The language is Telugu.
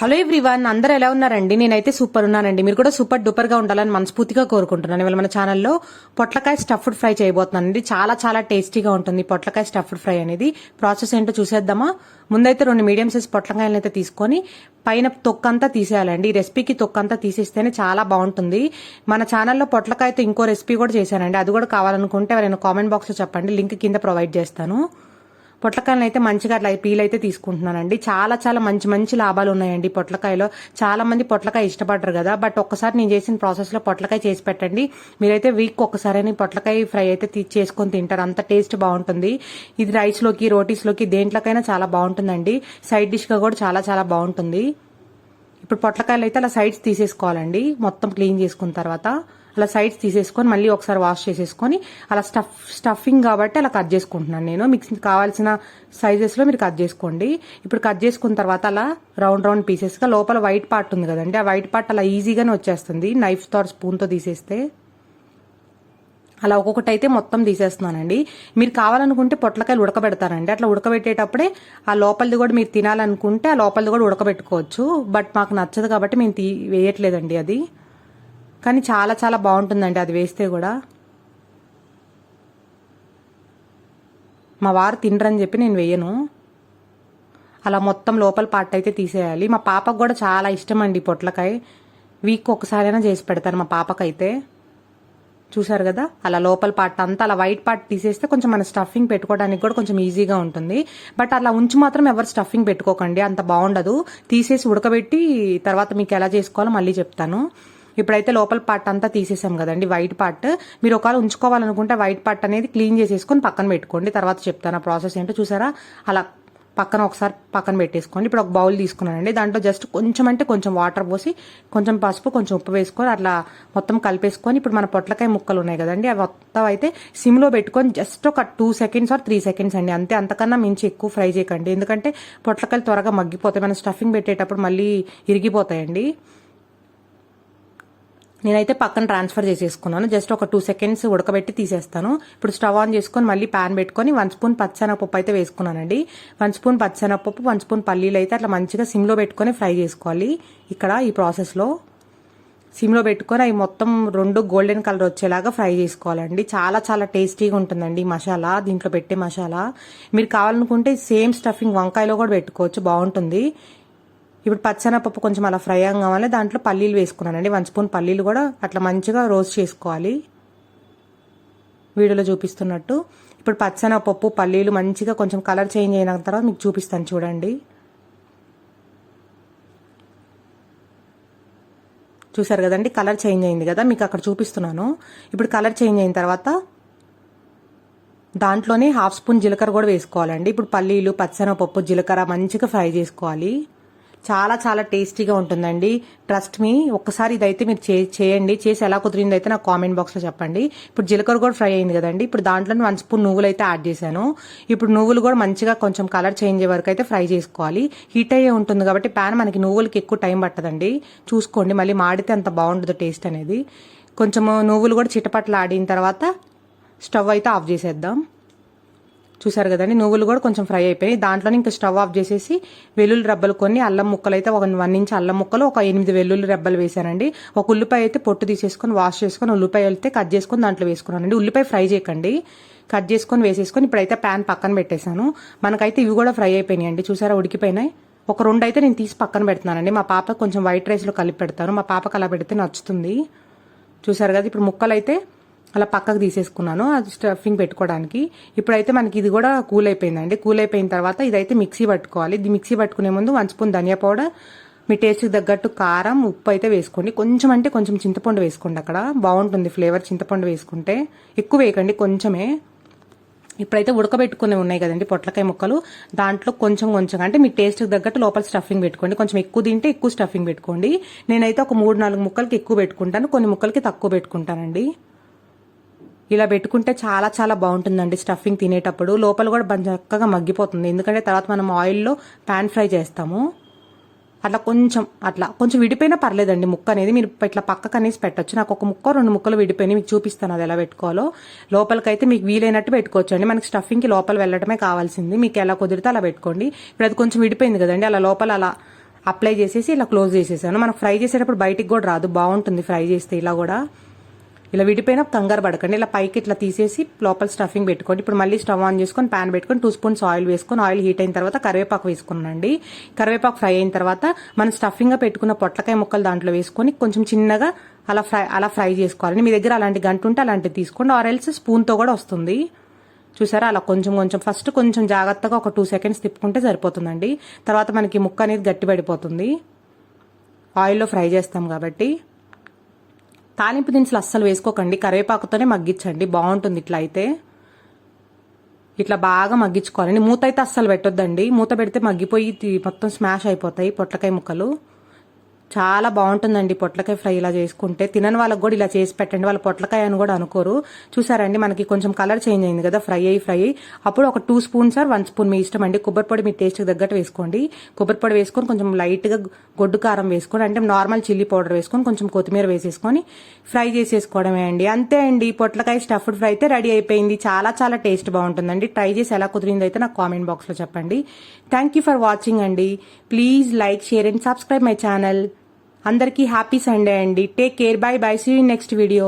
హలో ఎవ్రీవన్ అందరూ ఎలా ఉన్నారండి? నేనైతే సూపర్ ఉన్నానండి. మీరు కూడా సూపర్ డూపర్గా ఉండాలని మనస్ఫూర్తిగా కోరుకుంటున్నాను. ఇవాళ మన ఛానల్లో పొట్లకాయ స్టఫ్డ్ ఫ్రై చేయబోతున్నానండి. చాలా చాలా టేస్టీగా ఉంటుంది పొట్లకాయ స్టఫ్డ్ ఫ్రై అనేది. ప్రాసెస్ ఏంటో చూసేద్దామా? ముందైతే రెండు మీడియం సైజ్ పొట్లకాయలను అయితే తీసుకొని పైన తొక్కంతా తీసేయాలండి. ఈ రెసిపీకి తొక్కంతా తీసేస్తేనే చాలా బాగుంటుంది. మన ఛానల్లో పొట్లకాయతో ఇంకో రెసిపీ కూడా చేశానండి. అది కూడా కావాలనుకుంటే ఎవరైనా కామెంట్ బాక్స్లో చెప్పండి. లింక్ కింద ప్రొవైడ్ చేస్తాను. పొట్లకాయలను అయితే మంచిగా అట్లా పీల్ అయితే తీసుకుంటున్నానండి. చాలా చాలా మంచి మంచి లాభాలు ఉన్నాయండి పొట్లకాయలో. చాలా మంది పొట్లకాయ ఇష్టపడరు కదా. బట్ ఒక్కసారి నేను చేసిన ప్రాసెస్లో పొట్లకాయ చేసి పెట్టండి. మీరైతే వీక్ ఒక్కసారి పొట్లకాయ ఫ్రై అయితే చేసుకొని తింటారు. అంత టేస్ట్ బాగుంటుంది. ఇది రైస్లోకి రోటీస్లోకి దేంట్లోకైనా చాలా బాగుంటుందండి. సైడ్ డిష్గా కూడా చాలా చాలా బాగుంటుంది. ఇప్పుడు పొట్లకాయలు అయితే అలా సైడ్స్ తీసేసుకోవాలండి. మొత్తం క్లీన్ చేసుకున్న తర్వాత. అలా సైడ్స్ తీసేసుకొని మళ్ళీ ఒకసారి వాష్ చేసేసుకొని అలా స్టఫ్ స్టఫింగ్ కాబట్టి అలా కట్ చేసుకుంటున్నాను నేను. మీకు కావాల్సిన సైజెస్లో మీరు కట్ చేసుకోండి. ఇప్పుడు కట్ చేసుకున్న తర్వాత అలా రౌండ్ రౌండ్ పీసెస్గా లోపల వైట్ పార్ట్ ఉంది కదండి. ఆ వైట్ పార్ట్ అలా ఈజీగానే వచ్చేస్తుంది. నైఫ్తో స్పూన్తో తీసేస్తే. అలా ఒక్కొక్కటి అయితే మొత్తం తీసేస్తున్నానండి. మీరు కావాలనుకుంటే పొట్లకాయలు ఉడకబెడతారండి. అట్లా ఉడకబెట్టేటప్పుడే ఆ లోపలిది కూడా మీరు తినాలనుకుంటే ఆ లోపలిది కూడా ఉడకబెట్టుకోవచ్చు. బట్ మాకు నచ్చదు కాబట్టి మేము తీ వేయట్లేదండి అది. కానీ చాలా చాలా బాగుంటుందండి అది వేస్తే కూడా. మా వారు తినరని చెప్పి నేను వేయను. అలా మొత్తం లోపల పార్ట్ అయితే తీసేయాలి. మా పాపకు కూడా చాలా ఇష్టం అండి పొట్లకాయ. వీక్ ఒకసారైనా చేసి పెడతాను మా పాపకైతే. చూసారు కదా? అలా లోపల పార్ట్ అంతా అలా వైట్ పార్ట్ తీసేస్తే కొంచెం మన స్టఫింగ్ పెట్టుకోవడానికి కూడా కొంచెం ఈజీగా ఉంటుంది. బట్ అలా ఉంచి మాత్రం ఎవరు స్టఫింగ్ పెట్టుకోకండి. అంత బాగుండదు. తీసేసి ఉడకబెట్టి తర్వాత మీకు ఎలా చేసుకోవాలో మళ్ళీ చెప్తాను. ఇప్పుడైతే లోపల పార్ట్ అంతా తీసేసాం కదండి వైట్ పార్ట్ మీరు ఒకవేళ ఉంచుకోవాలనుకుంటే వైట్ పార్ట్ అనేది క్లీన్ చేసేసుకొని పక్కన పెట్టుకోండి. తర్వాత చెప్తాను ఆ ప్రాసెస్ ఏంటో చూసారా? అలా పక్కన ఒకసారి పక్కన పెట్టేసుకోండి. ఇప్పుడు ఒక బౌల్ తీసుకున్నానండి. దాంట్లో జస్ట్ కొంచెం అంటే కొంచెం వాటర్ పోసి కొంచెం పసుపు కొంచెం ఉప్పు వేసుకొని అట్లా మొత్తం కలిపేసుకొని ఇప్పుడు మన పొట్లకాయ ముక్కలు ఉన్నాయి కదండి అవి మొత్తం అయితే సిమ్లో పెట్టుకొని జస్ట్ ఒక two seconds or three seconds అండి. అంతే అంతకన్నా మించి ఎక్కువ ఫ్రై చేయకండి. ఎందుకంటే పొట్లకాయలు త్వరగా మగ్గిపోతాయి. మనం స్టఫింగ్ పెట్టేటప్పుడు మళ్ళీ ఇరిగిపోతాయండి. నేనైతే పక్కన ట్రాన్స్ఫర్ చేసేసుకున్నాను. జస్ట్ ఒక టూ సెకండ్స్ ఉడకబెట్టి తీసేస్తాను. ఇప్పుడు స్టవ్ ఆన్ చేసుకొని మళ్ళీ ప్యాన్ పెట్టుకొని వన్ స్పూన్ పచ్చనపప్పు అయితే వేసుకున్నానండి. వన్ స్పూన్ పచ్చనపప్పు వన్ స్పూన్ పల్లీలు అయితే అట్లా మంచిగా సిమ్లో పెట్టుకొని ఫ్రై చేసుకోవాలి. ఇక్కడ ఈ ప్రాసెస్లో సిమ్లో పెట్టుకొని అవి మొత్తం రెండు గోల్డెన్ కలర్ వచ్చేలాగా ఫ్రై చేసుకోవాలండి. చాలా చాలా టేస్టీగా ఉంటుందండి మసాలా దీంట్లో పెట్టే మసాలా. మీరు కావాలనుకుంటే సేమ్ స్టఫింగ్ వంకాయలో కూడా పెట్టుకోవచ్చు. బాగుంటుంది. ఇప్పుడు పచ్చనపప్పు కొంచెం అలా ఫ్రై కావాలి. దాంట్లో పల్లీలు వేసుకున్నానండి. వన్ స్పూన్ పల్లీలు కూడా అట్లా మంచిగా రోస్ట్ చేసుకోవాలి. వీడియోలో చూపిస్తున్నట్టు. ఇప్పుడు పచ్చనపప్పు పల్లీలు మంచిగా కొంచెం కలర్ చేంజ్ అయిన తర్వాత మీకు చూపిస్తాను చూడండి. చూసారు కదండి? కలర్ చేంజ్ అయింది కదా? మీకు అక్కడ చూపిస్తున్నాను. ఇప్పుడు కలర్ చేంజ్ అయిన తర్వాత దాంట్లోనే హాఫ్ స్పూన్ జీలకర్ర కూడా వేసుకోవాలండి. ఇప్పుడు పల్లీలు పచ్చనపప్పు జీలకర్ర మంచిగా ఫ్రై చేసుకోవాలి. చాలా చాలా టేస్టీగా ఉంటుందండి. ట్రస్ట్ మీ ఒక్కసారి ఇదైతే మీరు చే- చేయండి. చేసి ఎలా కుదిరింది అయితే నాకు కామెంట్ బాక్స్లో చెప్పండి. ఇప్పుడు జీలకర్ర కూడా ఫ్రై అయింది కదండి. ఇప్పుడు దాంట్లో వన్ స్పూన్ నువ్వులు అయితే యాడ్ చేశాను. ఇప్పుడు నువ్వులు కూడా మంచిగా కొంచెం కలర్ చేంజ్ అయ్యే వరకు అయితే ఫ్రై చేసుకోవాలి. హీట్ అయ్యే ఉంటుంది కాబట్టి ప్యాన్ మనకి నువ్వులకి ఎక్కువ టైం పట్టదండి. చూసుకోండి మళ్ళీ మాడితే అంత బాగుండదు టేస్ట్ అనేది. కొంచెము నువ్వులు కూడా చిటపట్లు ఆడిన తర్వాత స్టవ్ అయితే ఆఫ్ చేసేద్దాం. చూసారు కదండి నువ్వులు కూడా కొంచెం ఫ్రై అయిపోయినాయి. దాంట్లోనే ఇంకా స్టవ్ ఆఫ్ చేసేసి వెల్లుల్లి రెబ్బలు కొన్ని అల్లం ముక్కలు అయితే ఒక వన్ ఇంచ్ అల్లం ముక్కలు ఒక ఎనిమిది వెల్లుల్లి రెబ్బలు వేసానండి ఒక ఉల్లిపాయ అయితే పొట్టు తీసేసుకొని వాష్ చేసుకొని ఉల్లిపాయ అయితే కట్ చేసుకొని దాంట్లో వేసుకున్నానండి. ఉల్లిపాయ ఫ్రై చేయకండి. కట్ చేసుకొని వేసేసుకొని ఇప్పుడైతే ప్యాన్ పక్కన పెట్టేశాను. మనకైతే ఇవి కూడా ఫ్రై అయిపోయినాయి అండి చూసారా ఉడికిపోయినాయి. ఒక రెండు అయితే నేను తీసి పక్కన పెడుతున్నానండి. మా పాప కొంచెం వైట్ రైస్లో కలిపి పెడతాను మా పాపకు అలా పెడితే నచ్చుతుంది. చూసారు కదా ఇప్పుడు ముక్కలు అయితే అలా పక్కకు తీసేసుకున్నాను. అది స్టఫింగ్ పెట్టుకోవడానికి. ఇప్పుడైతే మనకి ఇది కూడా కూల్ అయిపోయిందండి. కూల్ అయిపోయిన తర్వాత ఇదైతే మిక్సీ పట్టుకోవాలి. ఇది మిక్సీ పట్టుకునే ముందు వన్ స్పూన్ ధనియా పౌడర్ మీ టేస్ట్కి తగ్గట్టు కారం ఉప్పు అయితే వేసుకోండి. కొంచెం అంటే కొంచెం చింతపండు వేసుకోండి అక్కడ. బాగుంటుంది ఫ్లేవర్ చింతపండు వేసుకుంటే. ఎక్కువ వేయకండి కొంచెమే. ఇప్పుడైతే ఉడకబెట్టుకునే ఉన్నాయి కదండి పొట్లకాయ ముక్కలు. దాంట్లో కొంచెం కొంచెం అంటే మీ టేస్ట్కి తగ్గట్టు లోపల స్టఫింగ్ పెట్టుకోండి. కొంచెం ఎక్కువ తింటే ఎక్కువ స్టఫింగ్ పెట్టుకోండి. నేనైతే ఒక మూడు నాలుగు ముక్కలకి ఎక్కువ పెట్టుకుంటాను. కొన్ని ముక్కలకి తక్కువ పెట్టుకుంటానండి. ఇలా పెట్టుకుంటే చాలా చాలా బాగుంటుందండి స్టఫింగ్ తినేటప్పుడు. లోపల కూడా చక్కగా మగ్గిపోతుంది. ఎందుకంటే తర్వాత మనం ఆయిల్లో ప్యాన్ ఫ్రై చేస్తాము. అట్లా కొంచెం అట్లా. కొంచెం విడిపోయినా పర్లేదండి ముక్క అనేది. మీరు ఇట్లా పక్క కనేసి పెట్టచ్చు. నాకు ఒక ముక్క రెండు ముక్కలు విడిపోయినాయి. మీకు చూపిస్తాను అది ఎలా పెట్టుకోవాలో. లోపలికైతే మీకు వీలైనట్టు పెట్టుకోవచ్చు అండి మనకి స్టఫింగ్కి లోపల వెళ్ళడమే కావాల్సింది. మీకు ఎలా కుదిరితే అలా పెట్టుకోండి. ఇప్పుడు అది కొంచెం విడిపోయింది కదండి. అలా లోపల అలా అప్లై చేసేసి ఇలా క్లోజ్ చేసేసాను. మనం ఫ్రై చేసేటప్పుడు బయటికి కూడా రాదు. బాగుంటుంది ఫ్రై చేస్తే ఇలా కూడా. ఇలా విడిపోయిన కంగారు పడకండి. ఇలా పైకి ఇట్లా తీసేసి లోపల స్టఫింగ్ పెట్టుకోండి. ఇప్పుడు మళ్ళీ స్టవ్ ఆన్ చేసుకొని ప్యాన్ పెట్టుకొని టూ స్పూన్స్ ఆయిల్ వేసుకొని ఆయిల్ హీట్ అయిన తర్వాత కరివేపాకు వేసుకున్నాండి కరివేపాకు ఫ్రై అయిన తర్వాత మనం స్టఫింగ్గా పెట్టుకున్న పొట్లకాయ ముక్కలు దాంట్లో వేసుకొని కొంచెం చిన్నగా అలా ఫ్రై అలా ఫ్రై చేసుకోవాలండి. మీ దగ్గర అలాంటి గంట ఉంటే అలాంటివి తీసుకోండి. ఆర్ ఎల్స్ స్పూన్తో కూడా వస్తుంది. చూసారా? అలా కొంచెం కొంచెం ఫస్ట్ కొంచెం జాగ్రత్తగా ఒక టూ సెకండ్స్ తిప్పుకుంటే సరిపోతుందండి. తర్వాత మనకి ముక్క అనేది గట్టిపడిపోతుంది. ఆయిల్లో ఫ్రై చేస్తాం కాబట్టి. తాలింపు దినుసులు అస్సలు వేసుకోకండి కరివేపాకుతోనే మగ్గించండి. బాగుంటుంది ఇట్లా అయితే ఇట్లా బాగా మగ్గించుకోవాలండి. మూత అయితే అస్సలు పెట్టొద్దండి. మూత పెడితే మగ్గిపోయి మొత్తం స్మాష్ అయిపోతాయి పొట్లకాయ ముక్కలు. చాలా బాగుంటుందండి పొట్లకాయ ఫ్రై ఇలా చేసుకుంటే. తినని వాళ్ళకి కూడా ఇలా చేసి పెట్టండి. వాళ్ళ పొట్లకాయ అని కూడా అనుకోరు. చూసారండి మనకి కొంచెం కలర్ చేంజ్ అయింది కదా ఫ్రై అయ్యి ఫ్రై అయ్యి. అప్పుడు ఒక two spoons or one spoon మీ ఇష్టం అండి. కొబ్బరి పొడి మీ టేస్ట్కి తగ్గట్టు వేసుకోండి. కొబ్బరి పొడి వేసుకొని కొంచెం లైట్గా గొడ్డు కారం వేసుకొని అంటే నార్మల్ చిల్లీ పౌడర్ వేసుకొని కొంచెం కొత్తిమీర వేసేసుకొని ఫ్రై చేసేసుకోవడమే అండి. అంతే అండి పొట్లకాయ స్టఫ్డ్ ఫ్రై అయితే రెడీ అయిపోయింది. చాలా చాలా టేస్ట్ బాగుంటుందండి. ట్రై చేసి ఎలా కుదిరిందో అయితే నాకు కామెంట్ బాక్స్లో చెప్పండి. థ్యాంక్ యూ ఫర్ వాచింగ్ అండి. Please like share and subscribe my channel అందరికీ హ్యాపీ సండే అండి. Take care bye bye see next video